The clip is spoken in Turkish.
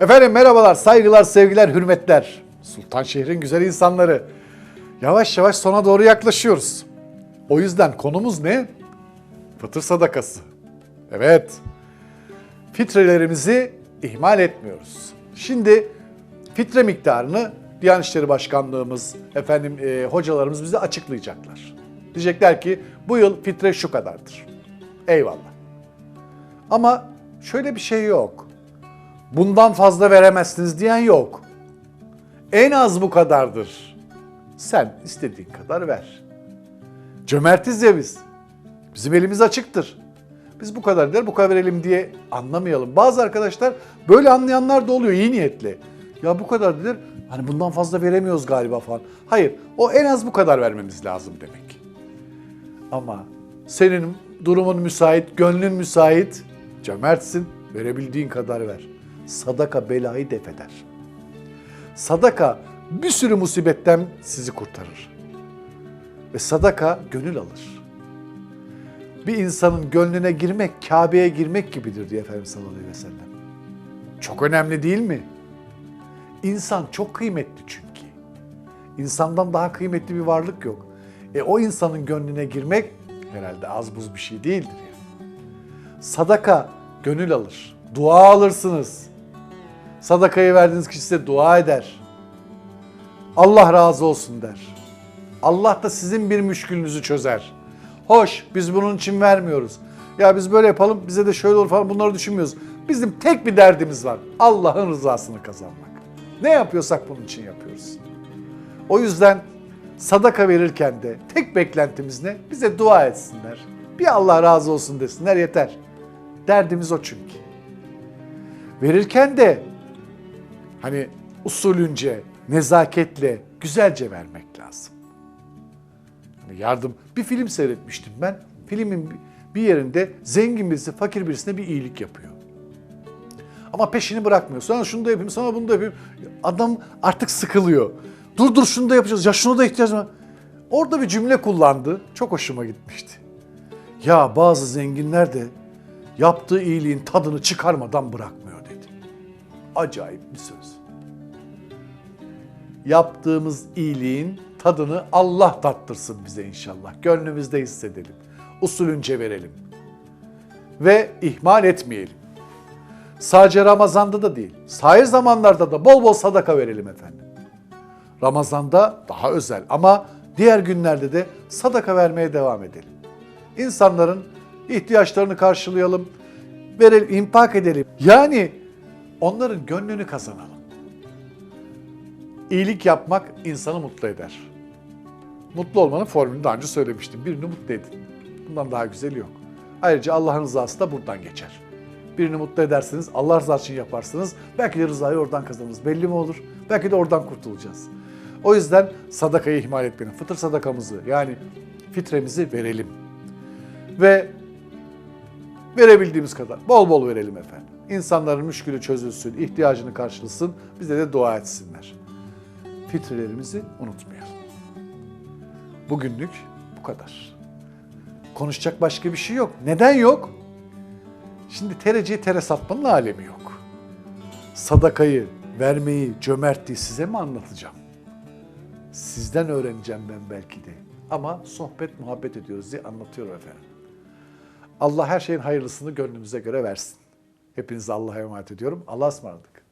Efendim merhabalar, saygılar, sevgiler, hürmetler. Sultan şehrin güzel insanları. Yavaş yavaş sona doğru yaklaşıyoruz. O yüzden konumuz ne? Fıtır sadakası. Evet. Fitrelerimizi ihmal etmiyoruz. Şimdi fitre miktarını Diyanet İşleri Başkanlığımız, efendim e, hocalarımız bize açıklayacaklar. Diyecekler ki bu yıl fitre şu kadardır. Eyvallah. Ama şöyle bir şey yok. Bundan fazla veremezsiniz diyen yok. En az bu kadardır. Sen istediğin kadar ver. Cömertiz ya biz. Bizim elimiz açıktır. Biz bu kadar der, bu kadar verelim diye anlamayalım. Bazı arkadaşlar böyle anlayanlar da oluyor iyi niyetli. Ya bu kadar der, hani bundan fazla veremiyoruz galiba falan. Hayır, o en az bu kadar vermemiz lazım demek. Ama senin durumun müsait, gönlün müsait, cömertsin, verebildiğin kadar ver. Sadaka belayı def eder. Sadaka bir sürü musibetten sizi kurtarır. Ve sadaka gönül alır. Bir insanın gönlüne girmek, Kabe'ye girmek gibidir diye Efendimiz sallallahu aleyhi ve sellem. Çok önemli değil mi? İnsan çok kıymetli çünkü. İnsandan daha kıymetli bir varlık yok. E o insanın gönlüne girmek herhalde az buz bir şey değildir yani. Sadaka gönül alır. Dua alırsınız. Sadakayı verdiğiniz kişi size dua eder. Allah razı olsun der. Allah da sizin bir müşkülünüzü çözer. Hoş biz bunun için vermiyoruz. Ya biz böyle yapalım bize de şöyle olur falan bunları düşünmüyoruz. Bizim tek bir derdimiz var. Allah'ın rızasını kazanmak. Ne yapıyorsak bunun için yapıyoruz. O yüzden sadaka verirken de tek beklentimiz ne? Bize dua etsinler. Bir Allah razı olsun desinler yeter. Derdimiz o çünkü. Verirken de hani usulünce, nezaketle, güzelce vermek lazım. Hani yardım, bir film seyretmiştim ben. Filmin bir yerinde zengin birisi fakir birisine bir iyilik yapıyor. Ama peşini bırakmıyor. Sonra şunu da yapayım, sonra bunu da yapayım. Adam artık sıkılıyor. Dur dur şunu da yapacağız. Ya şunu da ihtiyacım var. Orada bir cümle kullandı. Çok hoşuma gitmişti. Ya bazı zenginler de yaptığı iyiliğin tadını çıkarmadan bırakmıyor. Acayip bir söz. Yaptığımız iyiliğin tadını Allah tattırsın bize inşallah. Gönlümüzde hissedelim. Usulünce verelim. Ve ihmal etmeyelim. Sadece Ramazan'da da değil, sair zamanlarda da bol bol sadaka verelim efendim. Ramazan'da daha özel ama diğer günlerde de sadaka vermeye devam edelim. İnsanların ihtiyaçlarını karşılayalım, verelim, infak edelim. Yani onların gönlünü kazanalım. İyilik yapmak insanı mutlu eder. Mutlu olmanın formülünü daha önce söylemiştim. Birini mutlu edin. Bundan daha güzeli yok. Ayrıca Allah'ın rızası da buradan geçer. Birini mutlu edersiniz, Allah rızası için yaparsınız. Belki de rızayı oradan kazanırız. Belli mi olur? Belki de oradan kurtulacağız. O yüzden sadakayı ihmal etmeyin. Fıtır sadakamızı yani fitremizi verelim. Ve verebildiğimiz kadar bol bol verelim efendim. İnsanların müşkülü çözülsün, ihtiyacını karşılasın, bize de dua etsinler. Fitrelerimizi unutmayalım. Bugünlük bu kadar. Konuşacak başka bir şey yok. Neden yok? Şimdi tereciye tere satmanın alemi yok. Sadakayı, vermeyi, cömertliği size mi anlatacağım? Sizden öğreneceğim ben belki de. Ama sohbet, muhabbet ediyoruz diye anlatıyorum efendim. Allah her şeyin hayırlısını gönlümüze göre versin. Hepinizi Allah'a emanet ediyorum. Allah'a ısmarladık.